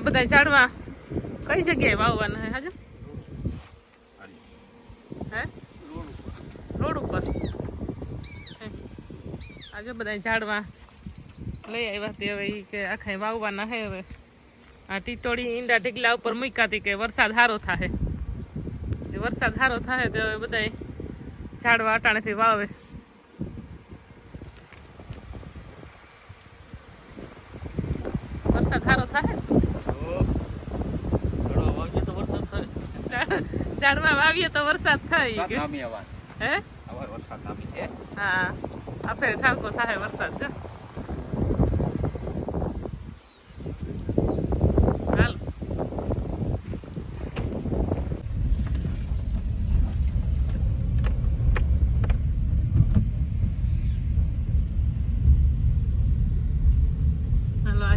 બધા ઝાડવા કઈ જગ્યાએ વાવવાના હે હાજુ? હે? રોડ ઉપર. આજે બધા ઝાડવા લઈ આવ્યા તે હવે એ કે આખા વાવવાના હે હવે. આ ટીટોળી ઈંડા ઢીકલા ઉપર મૂકાતી કે વરસાદ સારો થાહે. વરસાદ સારો થાય તો હવે બધા ઝાડવા અટાણેથી વાવે. વરસાદ સારો થાય ઝાડમાં વાવીએ તો વરસાદ થાય. કે હે? હા. આ ફેર ઠાવકો થાય વરસાદ જો.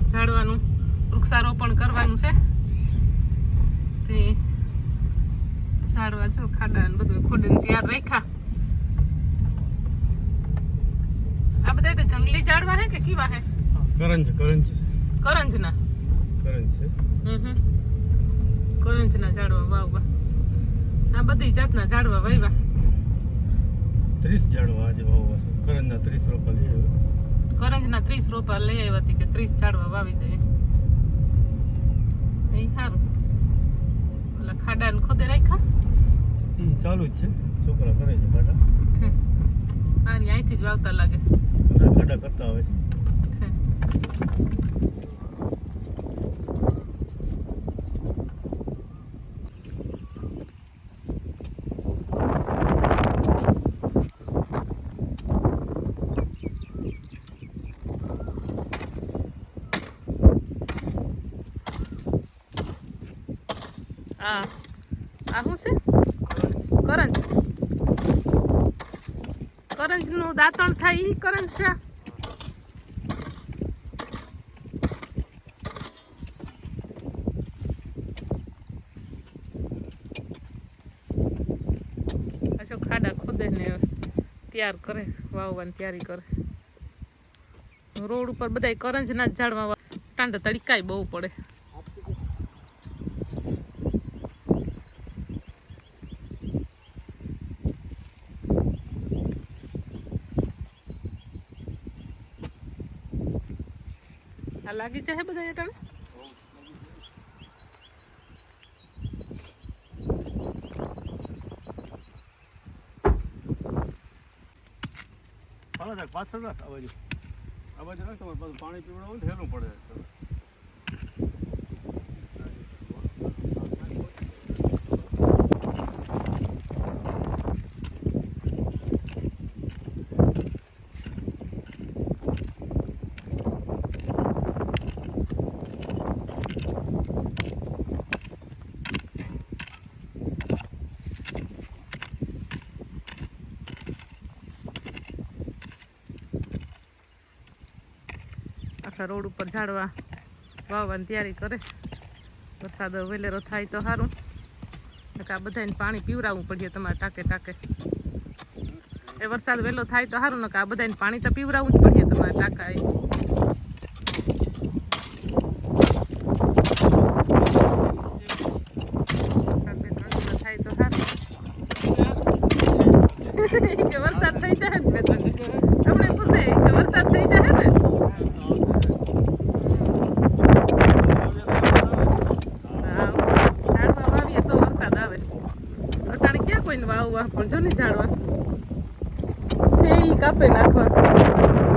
ઝાડવાનું વૃક્ષારોપણ કરવાનું છે. તે ઝાડવા જો ખાડા ને બધું ખોડીને તૈયાર રાખ્યા. આ બધા તો જંગલી ઝાડવા હે કે કેવા હે? કરંજ કરંજ. કરંજ છે. હમ કરંજ કરંજના ઝાડવા વાવવા આ બધી જાતના ઝાડવા વાવ્યા ત્રીસ ઝાડવા આજે વાવવા છે. કરંજના ત્રીસ રોપા લઈ આવ્યો. કરંજના ત્રીસ રોપા લઈ આવ્યા હતી કે ત્રીસ ઝાડવા વાવી દે. એ સારું. ઓલા ખાડા ને ખોદે રાખ્યા. ચાલુ જ છે. છોકરા કરે છે પાછા. હારી અહીંથી જ વાવતા લાગે. ખાડા કરતા આવે છે. છે. આ આ શું છે? કરંજ. કરંજનું દાંતણ થાય ઈ કરંજ છે. પાછો ખાડા ખોદે તૈયાર કરે, વાવવાની તૈયારી કરે. રોડ ઉપર બધા કરંજના વાવ- ટાણ તડકાય બહુ પડે. આ લાગી જાય બધા સાહેબ, પાછળ રાખ આ બાજુ. આ બાજુ રાખ તમારે પાણી પીવડાવું હેલું પડે. આખા રોડ ઉપર ઝાડવા વાવવાની તૈયારી કરે. વરસાદ વેલેરો થાય તો સારું આ બધાને પાણી પીવરાવવું પડે તમારે ટાકે ટાકે. એ વરસાદ વહેલો થાય તો સારું ને આ બધાને પાણી તો પીવરાવવું જ પડે તમારે ટાંકા આવવા પણ જો ને ઝાડવા છે એ કાપી નાખવા.